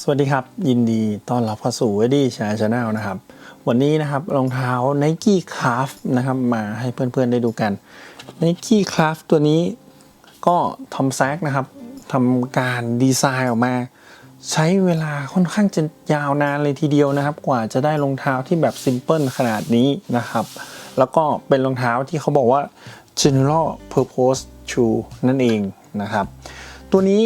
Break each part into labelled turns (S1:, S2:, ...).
S1: สวัสดีครับ ยินดีต้อนรับเข้าสู่ e d d y Channel Channel นะครับ วันนี้นะครับรองเท้า Nike Craft นะครับมาให้เพื่อนๆได้ดูกัน Nike Craft ตัวนี้ก็ทอมแซกนะครับทำการดีไซน์ออกมา ใช้เวลาค่อนข้างจะยาวนานเลยทีเดียวนะครับ กว่าจะได้รองเท้าที่แบบซิมเพิลขนาดนี้นะครับ แล้วก็เป็นรองเท้าที่เขาบอกว่า general purpose shoe นั่นเองนะครับ ตัวนี้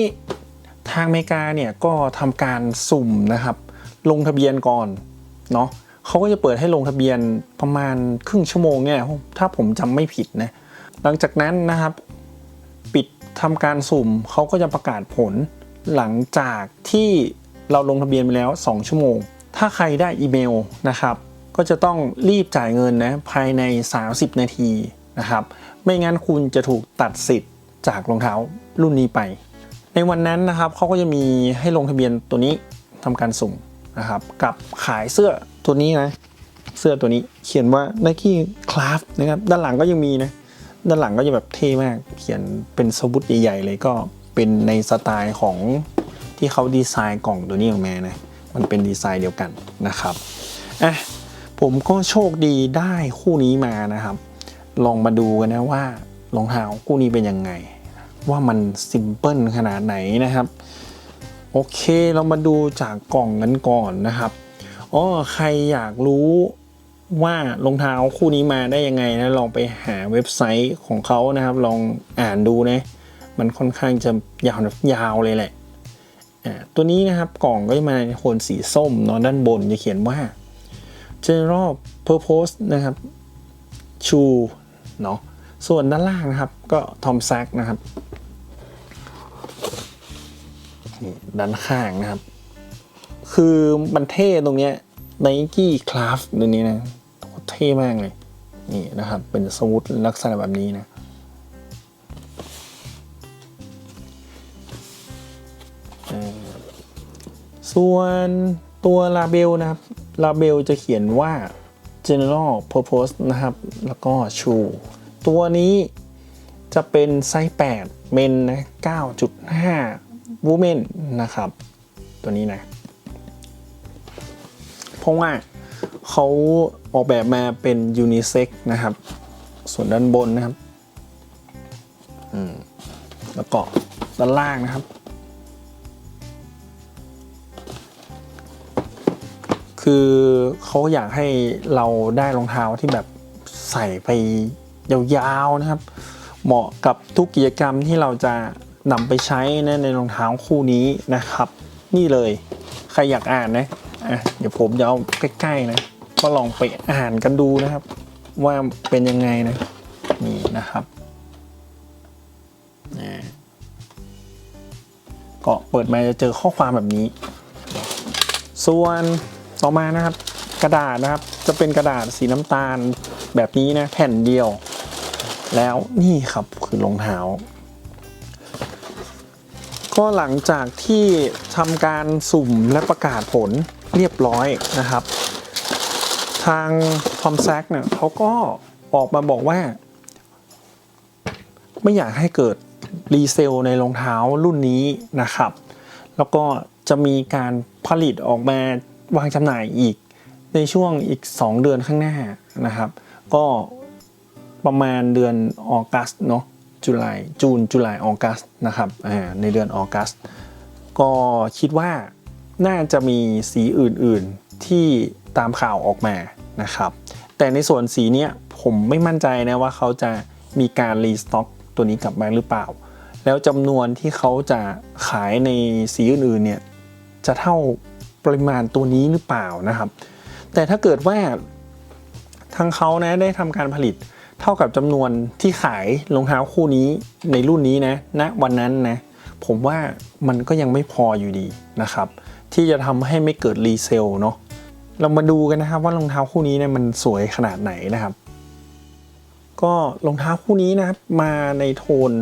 S1: ทางอเมริกาเนี่ยก็ทำการสุ่มนะครับ ลงทะเบียนก่อนเนาะเขาก็จะเปิดให้ลงทะเบียนประมาณครึ่งชั่วโมงเนี่ยถ้าผมจำไม่ผิดนะหลังจากนั้นนะครับ ปิดทำการสุ่มเขาก็จะประกาศผลหลังจากที่เราลงทะเบียนไปแล้ว 2 ชั่วโมง ถ้าใครได้อีเมลนะครับ ก็จะต้องรีบจ่ายเงินนะภายใน 30 นาทีนะครับ ไม่งั้นคุณจะถูกตัดสิทธิ์จากรองเท้ารุ่นนี้ไป ในวันนั้นนะครับเขาก็จะมีให้ลงทะเบียนตัวนี้ทำการสุ่มนะครับ กับขายเสื้อตัวนี้นะ เสื้อตัวนี้เขียนว่า Nike Craft นะครับ ด้านหลังก็ยังมีนะ ด้านหลังก็จะแบบเท่มาก เขียนเป็นสวุดใหญ่ๆเลยก็เป็นในสไตล์ของที่เขาดีไซน์กล่องตัวนี้ออกมานะ มันเป็นดีไซน์เดียวกันนะครับ อะ ผมก็โชคดีได้คู่นี้มานะครับ ลองมาดูกันนะว่ารองเท้าคู่นี้เป็นยังไง ว่ามันซิมเพิลขนาดไหนนะครับ โอเคเรามาดูจากกล่องกันก่อนนะครับอ๋อใครอยากรู้ว่ารองเท้าคู่นี้มาได้ยังไงนะลองไปหาเว็บไซต์ของเขานะครับ ลองอ่านดูนะมันค่อนข้างจะยาวๆยาวเลยแหละอ่าตัวนี้นะครับกล่องก็จะมาในโทนสีส้มเนาะด้านบนจะเขียนว่า general purpose นะครับ shoe เนาะส่วนด้านล่างนะครับก็ทอมแซกนะครับ นี่ด้านข้างนะครับ คือมันเท่ตรงเนี้ย Nike Craft ตัวนี้นะเท่มากเลย นี่นะครับ เป็นสวูดลักษณะแบบนี้นะส่วนตัวลาเบลนะครับ ลาเบลจะเขียนว่า general purpose นะครับ แล้วก็ shoe ตัวนี้จะเป็นไซส์ 8 เมนนะ 9.5 วูเมนนะครับ ตัวนี้นะเพราะว่าเขาออกแบบมาเป็นยูนิเซ็กนะครับ ส่วนด้านบนนะครับแล้วก็ด้านล่างนะครับ คือเขาอยากให้เราได้รองเท้าที่แบบใส่ไปยาวๆนะครับ เหมาะกับทุกกิจกรรมที่เราจะ นำไปใช้นะในรองเท้าคู่นี้นะครับ นี่เลยใครอยากอ่านนะอะเดี๋ยวผมจะเอาใกล้ๆนะ ก็ลองไปอ่านกันดูนะครับ ว่าเป็นยังไงนะนี่นะครับก็เปิดมาจะเจอข้อความแบบนี้ ส่วนต่อมานะครับ กระดาษนะครับจะเป็นกระดาษสีน้ำตาลแบบนี้นะแผ่นเดียว แล้วนี่ครับคือรองเท้า ก็หลังจากที่ทำการสุ่มและประกาศผลเรียบร้อยนะครับ ทางทอมแซกเนี่ยเขาก็ออกมาบอกว่า ไม่อยากให้เกิดรีเซลในรองเท้ารุ่นนี้นะครับ แล้วก็จะมีการผลิตออกมาวางจำหน่ายอีกในช่วงอีก 2 เดือนข้างหน้านะครับ ก็ประมาณเดือนออกัสเนาะ จุลายจูนจุลายออกัสนะครับในเดือนออกัส ก็คิดว่าน่าจะมีสีอื่นๆที่ตามข่าวออกมานะครับ แต่ในส่วนสีเนี้ยผมไม่มั่นใจนะว่าเขาจะมีการรีสต็อกตัวนี้กลับมาหรือเปล่า แล้วจำนวนที่เขาจะขายในสีอื่นๆเนี่ยจะเท่าปริมาณตัวนี้หรือเปล่านะครับ แต่ถ้าเกิดว่าทางเขานะได้ทำการผลิต เท่ากับจำนวนที่ขายรองเท้าคู่นี้ในรุ่นนี้นะณวันนั้นนะผมว่ามันก็ยังไม่พออยู่ดีนะครับ ที่จะทำให้ไม่เกิดรีเซลเนาะเรามาดูกันนะครับว่ารองเท้าคู่นี้เนี่ยมันสวยขนาดไหนนะครับ ก็รองเท้าคู่นี้นะครับมาในโทน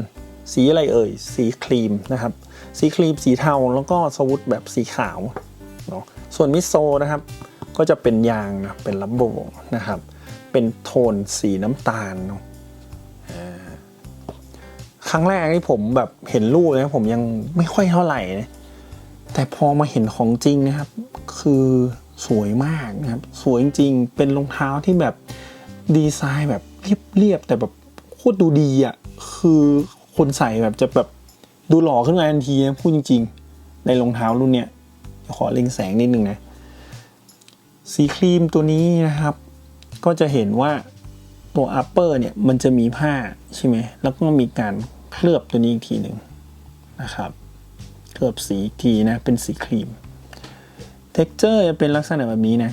S1: สีอะไรเอ่ย สีครีมนะครับ สีครีมสีเทาแล้วก็สวุธแบบสีขาวเนาะส่วนมิโซนะครับ ก็จะเป็นยางนะเป็นลัมโบนะครับ เป็นโทนสีน้ำตาลเนาะครั้งแรกที่ผมแบบเห็นรูปนะผมยังไม่ค่อยเท่าไหร่นะแต่พอมาเห็นของจริงนะครับ คือสวยมากนะครับ สวยจริงๆเป็นรองเท้าที่แบบดีไซน์แบบเรียบๆแต่แบบโคตรดูดีอะคือคนใส่แบบจะแบบดูหล่อขึ้นมาทันทีนะพูดจริง ๆ ในรองเท้ารุ่นเนี้ยขอเล็งแสงนิดนึงนะ สีครีมตัวนี้นะครับ ก็จะเห็นว่าตัว upper เนี่ยมันจะมีผ้าใช่ไหมแล้วก็มีการเคลือบตัวนี้อีกทีหนึ่งนะครับ เคลือบสีทีนะเป็นสีครีม texture จะเป็นลักษณะแบบนี้นะ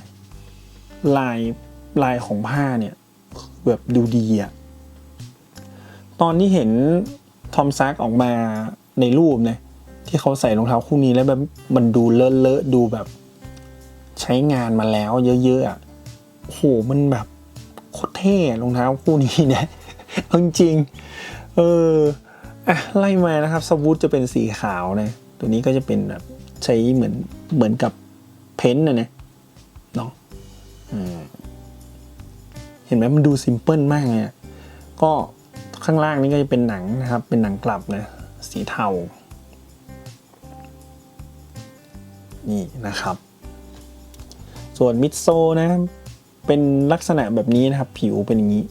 S1: ลายลายของผ้าเนี่ยแบบดูดีอะตอนที่เห็นทอมซักออกมาในรูปนะที่เขาใส่รองเท้าคู่นี้แล้วแบบมันดูเลอะเลอะดูแบบใช้งานมาแล้วเยอะๆอะ โอ้โหมันแบบโคตรเท่รองเท้าคู่นี้นะเอาจริงเอออะไล่มานะครับสวูทจะเป็นสีขาวนะ ตัวนี้ก็จะเป็นแบบใช้เหมือนเหมือนกับเพ้นท์นะเนี่ยเนาะเห็นไหมมันดูซิมเพิลมากเลยก็ข้างล่างนี้ก็จะเป็นหนังนะครับ เป็นหนังกลับนะสีเทา นี่นะครับ ส่วนมิดโซนะ เป็นลักษณะแบบนี้นะครับ ผิวเป็นอย่างนี้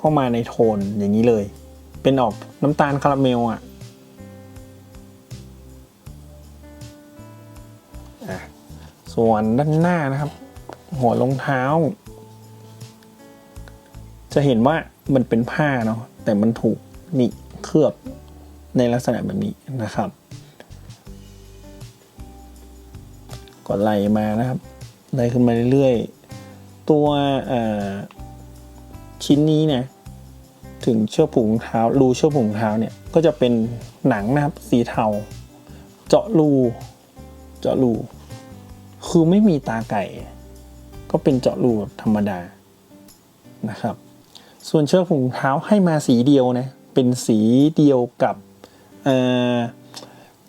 S1: ก็มาในโทนอย่างนี้เลย เป็นออกน้ำตาลคาราเมลอะอะส่วนด้านหน้านะครับ หัวรองเท้า จะเห็นว่ามันเป็นผ้าเนาะแต่มันถูกนี่เคลือบในลักษณะแบบนี้นะครับก็ไล่มานะครับ ไล่ขึ้นมาเรื่อยๆ ตัวชิ้นนี้เนี่ยถึงเชือกผูกรองเท้ารูเชือกผูกรองเท้าเนี่ยก็จะเป็นหนังนะครับสีเทา เจาะรูเจาะรูคือไม่มีตาไก่ ก็เป็นเจาะรูแบบธรรมดานะครับ ส่วนเชือกผูกรองเท้าให้มาสีเดียวนะเป็นสีเดียวกับ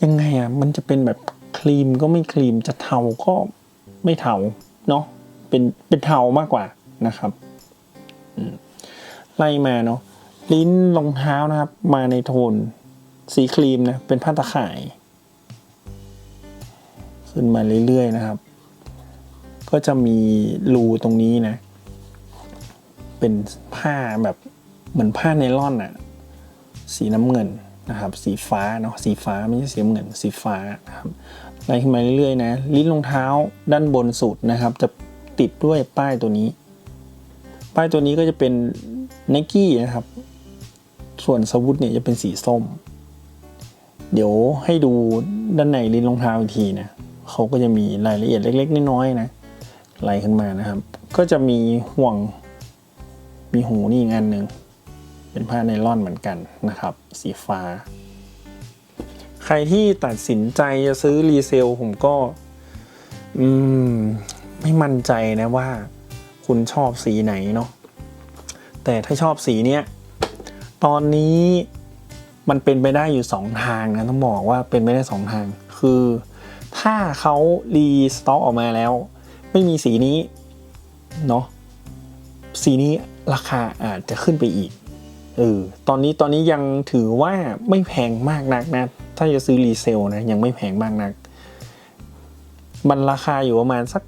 S1: ยังไงอะมันจะเป็นแบบครีมก็ไม่ครีมจะเทาก็ ไม่เทาเนาะเป็นเป็นเทามากกว่านะครับไล่มาเนาะลิ้นรองเท้านะครับ มาในโทนสีครีมนะเป็นผ้าตะข่าย ขึ้นมาเรื่อยๆนะครับ ก็จะมีรูตรงนี้นะ เป็นผ้าแบบเหมือนผ้าไนล่อนอะสีน้ำเงินนะครับ สีฟ้าเนาะสีฟ้าไม่ใช่สีน้ำเงิน สีฟ้านะครับ ไล่ขึ้นมาเรื่อยๆนะ ลิ้นรองเท้าด้านบนสุดนะครับ จะติดด้วยป้ายตัวนี้ ป้ายตัวนี้ก็จะเป็นไนกี้นะครับ ส่วนสวุธเนี่ยจะเป็นสีส้ม เดี๋ยวให้ดูด้านในลิ้นรองเท้าอีกทีนะเขาก็จะมีรายละเอียดเล็ก ๆ น้อยๆนะไล่ขึ้นมานะครับ ก็จะมีห่วงมีหูนี่อีกอันหนึ่งเป็นผ้าไนล่อนเหมือนกันนะครับ สีฟ้า รที่ตัดสินใจจะซื้อรีเซลผมก็ อืม ไม่มั่นใจนะว่า คุณชอบสีไหนเนาะแต่ถ้าชอบสีเนี้ยตอนนี้มันเป็นไปได้อยู่ 2 ทางนะต้องบอกว่าเป็นไปได้ 2 ทาง คือถ้าเขารีสต็อกออกมาแล้ว ไม่มีสีนี้เนาะสีนี้ราคาอาจจะขึ้นไปอีกเออตอนนี้ตอนนี้ยังถือว่าไม่แพงมากนักนะ ถ้าจะซื้อรีเซลนะ ยังไม่แพงมากนัก มันราคาอยู่ประมาณสัก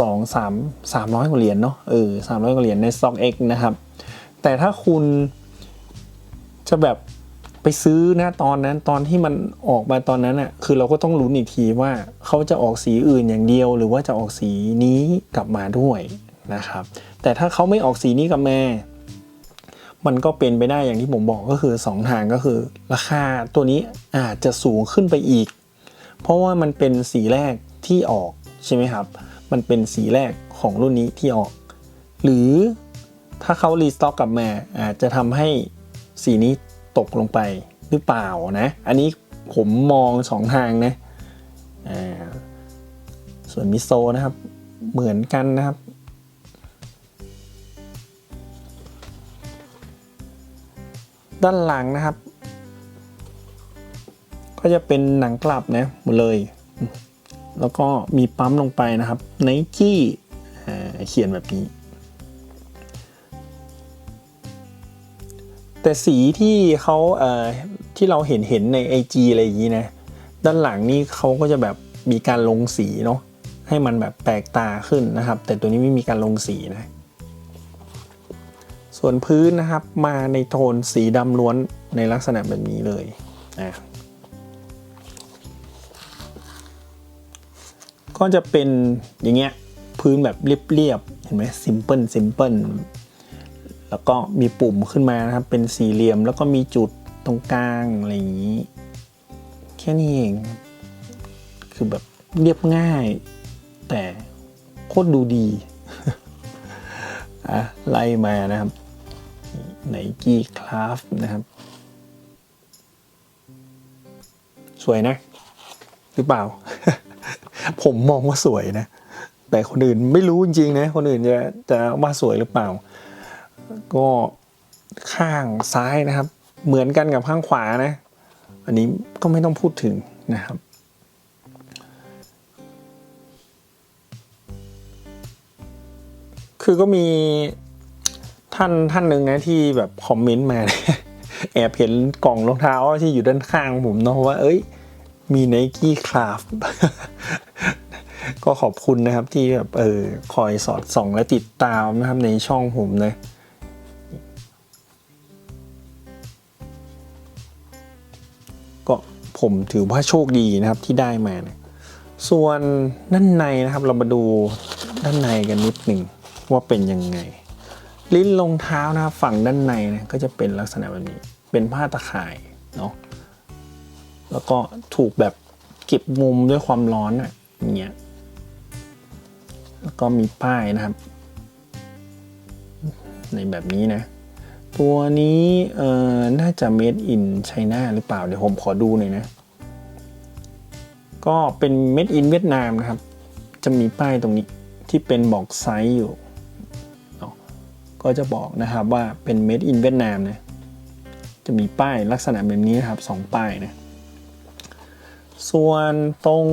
S1: สองสามสามร้อยกว่าเหรียญเนาะเออสามร้อยกว่าเหรียญใน Stock X นะครับ แต่ถ้าคุณจะแบบไปซื้อนะตอนนั้นตอนที่มันออกมาตอนนั้นอะ่ะคือเราก็ต้องลุ้นอีกทีว่าเขาจะออกสีอื่นอย่างเดียว หรือว่าจะออกสีนี้กลับมาด้วยนะครับ แต่ถ้าเขาไม่ออกสีนี้กลับมา มันก็เป็นไปได้อย่างที่ผมบอกก็คือ 2 ทางก็คือ ราคาตัวนี้อาจจะสูงขึ้นไปอีก เพราะว่ามันเป็นสีแรกที่ออกใช่ไหมครับ มันเป็นสีแรกของรุ่นนี้ที่ออก หรือถ้าเขารีสต็อกกลับมาอาจจะทำให้สีนี้ตกลงไปหรือเปล่านะ อันนี้ผมมองสองทางนะ อ่า ส่วนมิโซนะครับ เหมือนกันนะครับ ด้านหลังนะครับ ก็จะเป็นหนังกลับนะหมดเลย แล้วก็มีปั๊มลงไปนะครับไนกี้เขียนแบบนี้ แต่สีที่เขาเอ่อที่เราเห็นเห็นใน IG อะไรอย่างนี้นะ ด้านหลังนี่เขาก็จะแบบมีการลงสีเนาะให้มันแบบแปลกตาขึ้นนะครับ แต่ตัวนี้ไม่มีการลงสีนะ ส่วนพื้นนะครับมาในโทนสีดำล้วนในลักษณะแบบนี้เลยอะก็จะเป็นอย่างเงี้ยพื้นแบบเรียบๆเห็นไหมซิมเพิลซิมเพิลแล้วก็มีปุ่มขึ้นมานะครับ เป็นสี่เหลี่ยมแล้วก็มีจุดตรงกลางอะไรอย่างนี้ แค่นี้เองคือแบบเรียบง่าย แต่โคตรดูดี อะไล่มานะครับ ไนกี้คลาฟนะครับ สวยนะ หรือเปล่า ผมมองว่าสวยนะ แต่คนอื่นไม่รู้จริงๆนะ คนอื่นจะจะว่าสวยหรือเปล่า ก็ข้างซ้ายนะครับ เหมือนกันกับข้างขวานะ อันนี้ก็ไม่ต้องพูดถึงนะครับคือก็มี ท่านท่านหนึ่งนะที่แบบคอมเมนต์มาแอบเห็นกล่องรองเท้าที่อยู่ด้านข้างผมเนาะว่า เอ้ย มีไนกี้คลาฟก็ขอบคุณนะครับที่แบบเออคอยสอดส่องและติดตามนะครับในช่องผมนะก็ผมถือว่าโชคดีนะครับที่ได้มานะส่วนด้านในนะครับเรามาดูด้านในกันนิดหนึ่งว่าเป็นยังไง ลิ้นรองเท้านะครับฝั่งด้านในนะก็จะเป็นลักษณะแบบนี้ เป็นผ้าตะข่ายเนาะแล้วก็ถูกแบบเก็บมุมด้วยความร้อนอะอย่างเงี้ยแล้วก็มีป้ายนะครับ ในแบบนี้นะ ตัวนี้เอ่อน่าจะ made in China หรือเปล่า เดี๋ยวผมขอดูหน่อยนะ ก็เป็น made in เวียดนามนะครับ จะมีป้ายตรงนี้ที่เป็นบอกไซส์อยู่ ก็จะบอกนะครับว่าเป็น made in เวียดนามนะจะมีป้ายลักษณะแบบนี้นะครับสองป้ายนะส่วนตรง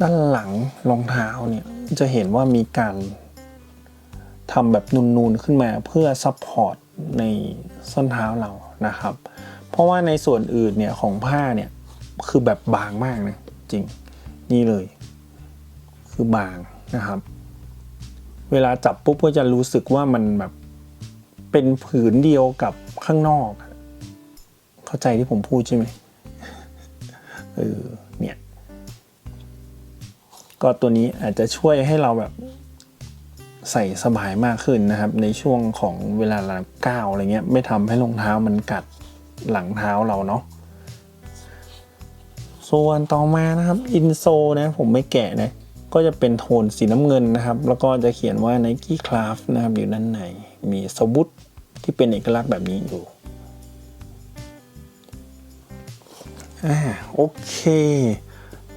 S1: ด้านหลังรองเท้าเนี่ยจะเห็นว่ามีการทำแบบนูนๆขึ้นมาเพื่อซัพพอร์ตในส้นเท้าเรานะครับ เพราะว่าในส่วนอื่นเนี่ยของผ้าเนี่ยคือแบบบางมากนะจริงนี่เลย คือบางนะครับ เวลาจับปุ๊บก็จะรู้สึกว่ามันแบบเป็นผืนเดียวกับข้างนอก เข้าใจที่ผมพูดใช่ไหมเออเนี่ย ก็ตัวนี้อาจจะช่วยให้เราแบบใส่สบายมากขึ้นนะครับ ในช่วงของเวลาเราก้าวอะไรเงี้ยไม่ทำให้รองเท้ามันกัดหลังเท้าเราเนาะส่วนต่อมานะครับ อินโซนะผมไม่แกะนะ ก็จะเป็นโทนสีน้ำเงินนะครับ แล้วก็จะเขียนว่า Nike Craft นะครับอยู่ด้านใน มีสบุตที่เป็นเอกลักษณ์แบบนี้อยู่อ่าโอเค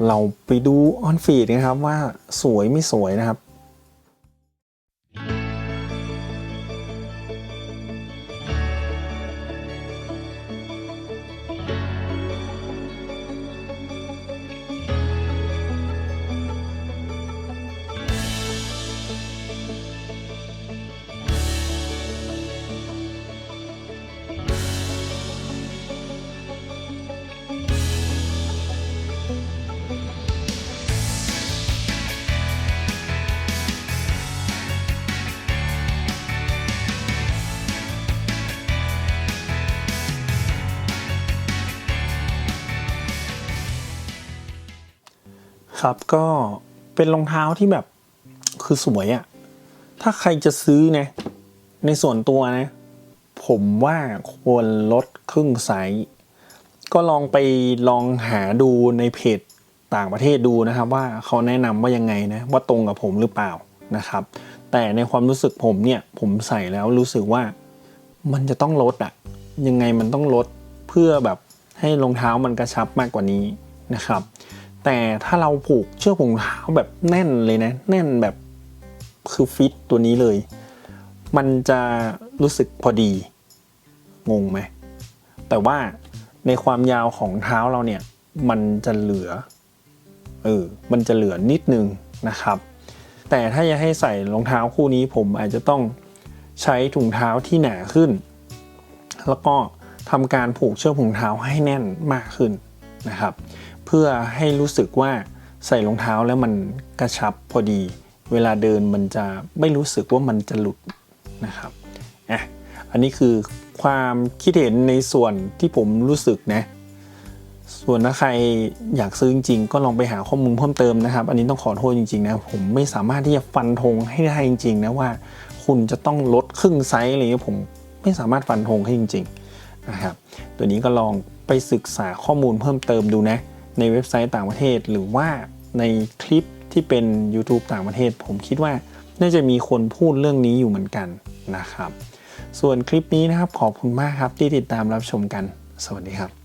S1: เราไปดูออนฟีดนะครับว่าสวยไม่สวยนะครับ ครับก็เป็นรองเท้าที่แบบคือสวยอะถ้าใครจะซื้อนะ ในส่วนตัวนะ ผมว่าควรลดครึ่งไซส์ก็ลองไปลองหาดูในเพจต่างประเทศดูนะครับ ว่าเขาแนะนำว่ายังไงนะว่าตรงกับผมหรือเปล่านะครับ แต่ในความรู้สึกผมเนี่ยผมใส่แล้วรู้สึกว่ามันจะต้องลดอะยังไงมันต้องลดเพื่อแบบให้รองเท้ามันกระชับมากกว่านี้นะครับ แต่ถ้าเราผูกเชือกรองเท้าแบบแน่นเลยนะ แน่นแบบคือฟิตตัวนี้เลย มันจะรู้สึกพอดี งงไหม แต่ว่าในความยาวของเท้าเราเนี่ย มันจะเหลือ เออ มันจะเหลือนิดนึงนะครับ แต่ถ้าจะให้ใส่รองเท้าคู่นี้ผมอาจจะต้องใช้ถุงเท้าที่หนาขึ้น แล้วก็ทำการผูกเชือกถุงเท้าให้แน่นมากขึ้นนะครับ เพื่อให้รู้สึกว่าใส่รองเท้าแล้วมันกระชับพอดี เวลาเดินมันจะไม่รู้สึกว่ามันจะหลุดนะครับอะอันนี้คือความคิดเห็นในส่วนที่ผมรู้สึกนะส่วนถ้าใครอยากซื้อจริงๆก็ลองไปหาข้อมูลเพิ่มเติมนะครับ อันนี้ต้องขอโทษจริงๆนะผมไม่สามารถที่จะฟันธงให้ได้จริงๆนะว่า คุณจะต้องลดครึ่งไซส์อะไรเงี้ยผมไม่สามารถฟันธงให้จริงๆนะครับตัวนี้ก็ลองไปศึกษาข้อมูลเพิ่มเติมดูนะ ในเว็บไซต์ต่างประเทศ หรือว่าในคลิปที่เป็น YouTube ต่างประเทศ ผมคิดว่าน่าจะมีคนพูดเรื่องนี้อยู่เหมือนกันนะครับ ส่วนคลิปนี้นะครับขอบคุณมากครับที่ติดตามรับชมกัน สวัสดีครับ